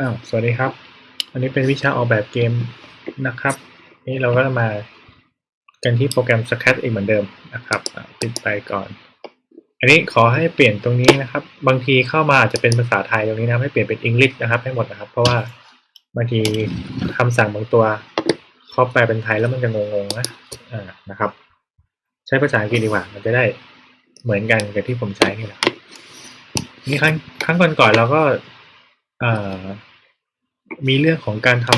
อ้าวสวัสดีครับ อันนี้เป็นวิชาออกแบบเกมนะครับ นี่เราก็มากันที่โปรแกรม Scratch อีกเหมือนเดิมนะครับปิดไปก่อน อันนี้ขอให้เปลี่ยนตรงนี้นะครับ บางทีเข้ามาอาจจะเป็นภาษาไทยตรงนี้นะให้เปลี่ยนเป็น English นะครับให้หมดนะครับ เพราะว่าบางทีคำสั่งบางตัวเขาแปลเป็นไทยแล้วมันจะงงๆนะอ่านะครับ ใช้ภาษาอังกฤษดีกว่า มันจะได้เหมือนกันกับที่ผมใช้นี่แหละ นี่ครั้งครั้งก่อนๆเราก็เอ่อมีเรื่องของการท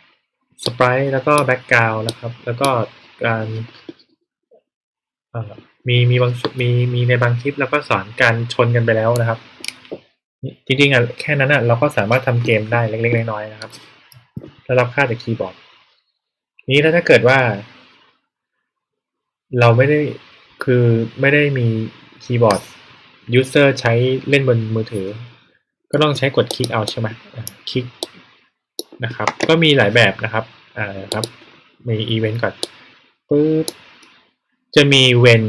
ำสปรายแล้วก็แบ็กกราวนะครับ แล้วก็การมีมีบางมีมีในบางคลิปแล้วก็สอนการชนกันไปแล้วนะครับ จริงๆอะแค่นั้นอะเราก็สามารถทำเกมได้เล็กๆน้อยๆนะครับแล้วรับค่าจากคีย์บอร์ด นี้ถ้าถ้าเกิดว่า เราไม่ได้คือไม่ได้มีคีย์บอร์ด ยูเซอร์ใช้เล่นบนมือถือ ก็ต้องใช้กดคลิกเอาใช่ไหมคลิกนะครับ ก็มีหลายแบบนะครับอ่าครับ มีอีเวนต์ก่อนปึ๊บจะมีเวน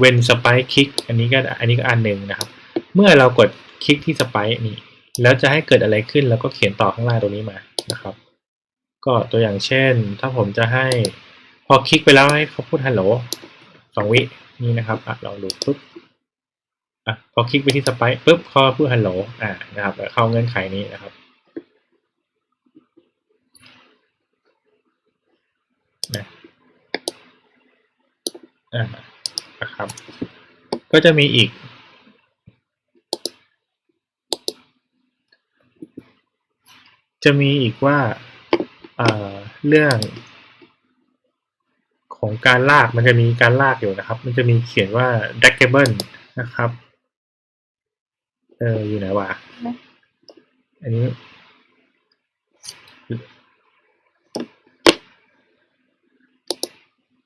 เวนสไปคลิกอันนี้ก็อันนี้ก็อันหนึ่งนะครับ เมื่อเรากดคลิกที่สไปนี่แล้วจะให้เกิดอะไรขึ้น แล้วก็เขียนต่อข้างล่างตรงนี้มานะครับ ก็ตัวอย่างเช่น ถ้าผมจะให้พอคลิกไปแล้วให้เขาพูดฮัลโหลสองวินี่นะครับอะลองดูปุ๊บ อะพอคลิกไปที่สไปปุ๊บเขาพูดฮัลโหลอ่านะครับเข้าเงื่อนไขนี้นะครับนะอ่านะครับ ก็จะมีอีกจะมีอีกว่าเอ่อเรื่องของการลากมันจะมีการลากอยู่นะครับ มันจะมีเขียนว่า draggable นะครับ อออยู่ไหนวะ อันนี้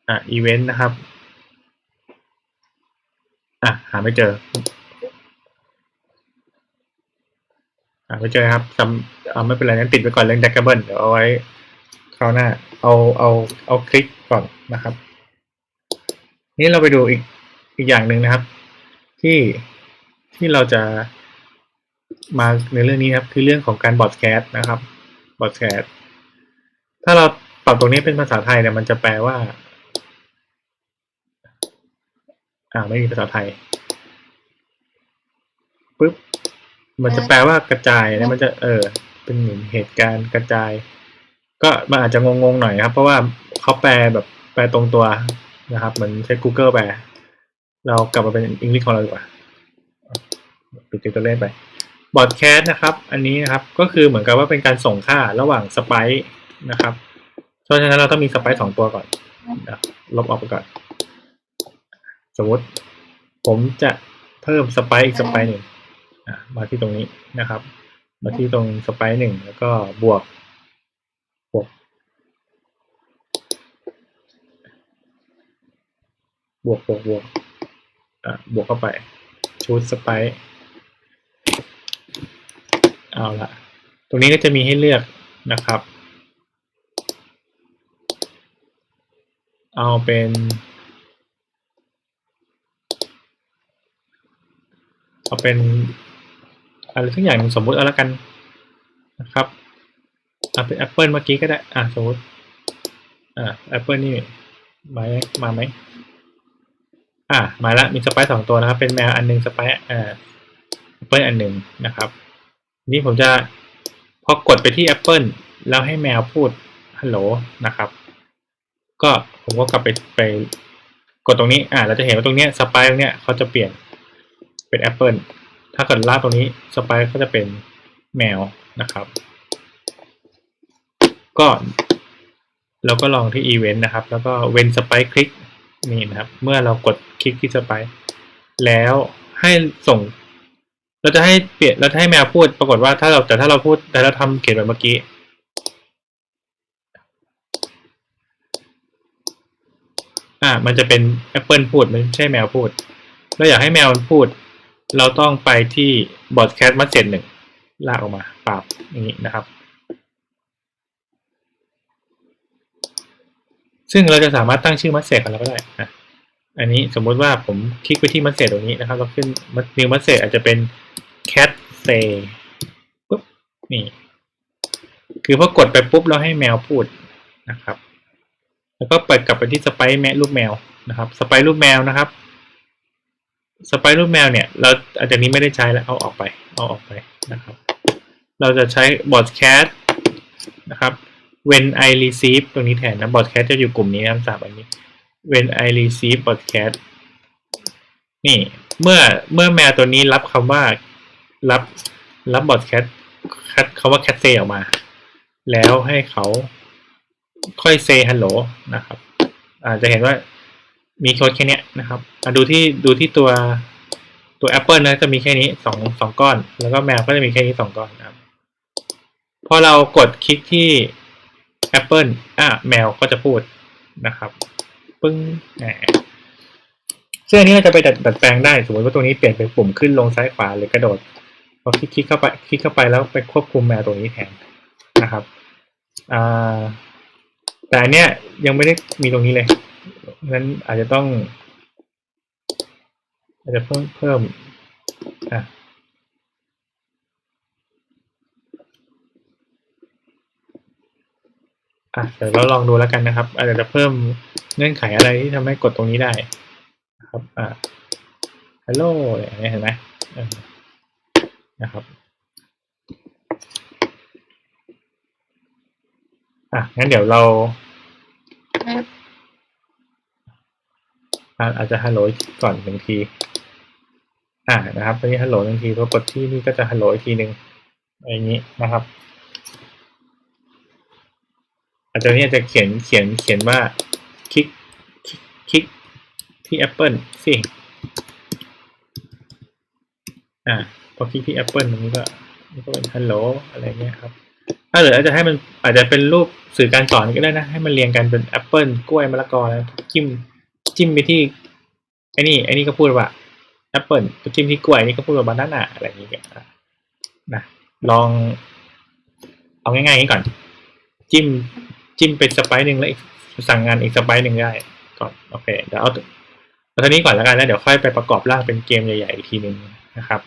อะอีเวนต์นะครับ อะ หาไม่เจอ หาไม่เจอครับจำเอาไม่เป็นไรงั้นติดไปก่อนเรื่อง Daggable เดี๋ยวเอาไว้คราวหน้า เอาเอาเอาคลิกก่อนนะครับ นี่เราไปดูอีกอีกอย่างหนึ่งนะครับ ที่ที่เราจะ มาในเรื่องนี้ครับคือเรื่องของการบอดแคสต์นะครับบอดแคสต์ถ้าเราปรับตรงนี้เป็นภาษาไทยเนี่ยมันจะแปลว่า อ่าไม่มีภาษาไทยปุ๊บมันจะแปลว่ากระจายนะมันจะเออ เป็นเหมือนเหตุการณ์กระจาย ก็มันอาจจะงงๆหน่อยครับ เพราะว่าเขาแปลแบบแปลตรงตัวนะครับ เหมือนใช้ Google แปลเรากลับมาเป็นอังกฤษของเราดีกว่าปิดตัวเล่นไป บอดแคสต์นะครับ อันนี้นะครับก็คือเหมือนกับว่าเป็นการส่งค่าระหว่างสไปค์นะครับ เพราะฉะนั้นเราต้องมีสไปค์สองตัวก่อนลบออกไปก่อน สมมติผมจะเพิ่มสไปค์อีกสไปค์หนึ่งมาที่ตรงนี้นะครับ มาที่ตรงสไปค์หนึ่งแล้วก็บวกบวก บวกบวกบวกบวกเข้าไปชุดสไปค์ เอาละตรงนี้ก็จะมีให้เลือกนะครับ เอาเป็น เอาเป็นอะไรสักอย่างสมมุติเอาละกันนะครับเอาเป็นแอปเปิลเมื่อกี้ก็ได้ อะสมมติ อ่าแอปเปิลนี่มาไหมมาไหมอ่ามาละมีสไปซ์สองตัวนะครับ เป็นแมวอันหนึ่งสไปซ์อ่าแอปเปิลอันหนึ่งนะครับ นี้ผมจะพอกดไปที่แอปเปิลแล้วให้แมวพูดฮัลโหลนะครับ ก็ผมก็กลับไปไปกดตรงนี้อ่าเราจะเห็นว่าตรงเนี้ยสไปซ์ตรงเนี้ยเขาจะเปลี่ยนเป็นแอปเปิลถ้าเกิดลากตรงนี้สไปซ์ก็จะเป็นแมวนะครับ ก็เราก็ลองที่อีเวนต์นะครับ แล้วก็เว้นสไปคลิกนี่นะครับ เมื่อเรากดคลิกที่สไปแล้วให้ส่ง เราจะให้เปลี่ยนเราจะให้แมวพูดปรากฏว่าถ้าเราแต่ถ้าเราพูดแต่เราทำเขียนแบบเมื่อกี้อ่ามันจะเป็นแอปเปิลพูดไม่ใช่แมวพูด เราอยากให้แมวมันพูด เราต้องไปที่บอดแคสต์มัสเซจหนึ่งลากออกมาปรับอย่างนี้นะครับ ซึ่งเราจะสามารถตั้งชื่อมัสเซจของเราก็ได้นะอันนี้สมมุติว่าผมคลิกไปที่มัสเซจตรงนี้นะครับแล้วขึ้น new มัสเซจอาจจะเป็น cat say นี่ คือพอกดไปปุ๊บเราให้แมวพูดนะครับ แล้วก็เปิดกลับไปที่สไปซ์แมรูปแมวนะครับสไปซ์รูปแมวนะครับสไปซ์รูปแมวเนี่ย เราอาจจะนี้ไม่ได้ใช้แล้วเอาออกไป เอาออกไปนะครับ เราจะใช้บอ d แคสนะครับ when I receive ตรงนี้แทนนะบอ d แคสจะอยู่กลุ่มนี้นะสามอันนี้ when I receive broadcast นี่ เมื่อเมื่อแมวตัวนี้รับคำว่า รับรับบอ d แคสคัดคำว่า cat say ออกมา แล้วให้เขาค่อย say hello นะครับอาจจะเห็นว่ามีโค้ดแค่เนี้ยนะครับอะดูที่ดูที่ตัวตัว Apple นะจะมีแค่นี้สองสองก้อน แล้วก็แมวก็จะมีแค่นี้สองก้อนนะครับพอเรากดคลิกที่ Apple อะแมวก็จะพูดนะครับปึ้งแหมซึ่งอันนี้เราจะไปดัดดัดแปลงได้ สมมติว่าตรงนี้เปลี่ยนเป็นปุ่มขึ้นลงซ้ายขวาหรือกระโดด อคลิกคลิกเข้าไปคลิกเข้าไปแล้วไปควบคุมแมวตรงนี้แทนนะครับแต่อันเนี้ยยังไม่ได้มีตรงนี้เลยงั้นอาจจะต้อง อาจจะเพิ่มเพิ่มอะอะเดี๋ยวเราลองดูแล้วกันนะครับ อาจจะเพิ่มเงื่อนไขอะไรที่ทำให้กดตรงนี้ได้ ครับ อ่า hello อย่างเงี้ยเห็นไหม นะครับอะงั้นเดี๋ยวเราอาจจะ hello ก่อนหนึ่งที อ่านะครับตอนนี้ hello หนึ่งทีพอกดที่นี่ก็จะ hello อีกทีหนึ่งอะไรอย่างนี้นะครับ อาจจะนี้อาจจะเขียนเขียนเขียนว่าคลิกคลิกคลิกที่ Apple สิ อ่า พอคลิกที่ Apple ตรงนี้ก็นี่ก็เป็น hello อะไรเงี้ยครับ ถ้าเหลืออาจจะให้มันอาจจะเป็นรูปสื่อการสอนก็ได้นะ ให้มันเรียงกันเป็นแอปเปิลกล้วยมะละกอแล้วจิ้มจิ้มไปที่ไอ้นี่ไอ้นี่ก็พูดว่าแอปเปิลจิ้มที่กล้วยนี่ก็พูดว่าบานาน่าอะไรอย่างเงี้ยนะลองเอาง่ายง่างนี้ก่อน จิ้มจิ้มเป็นสไปซ์หนึ่งแล้วสั่งงานอีกสไปซ์หนึ่งได้ก่อนโอเคเดี๋ยวเอาเอาเท่านี้ก่อนแล้วกันแล้วเดี๋ยวค่อยไปประกอบร่างเป็นเกมใหญ่ๆอีกทีหนึ่งนะครับ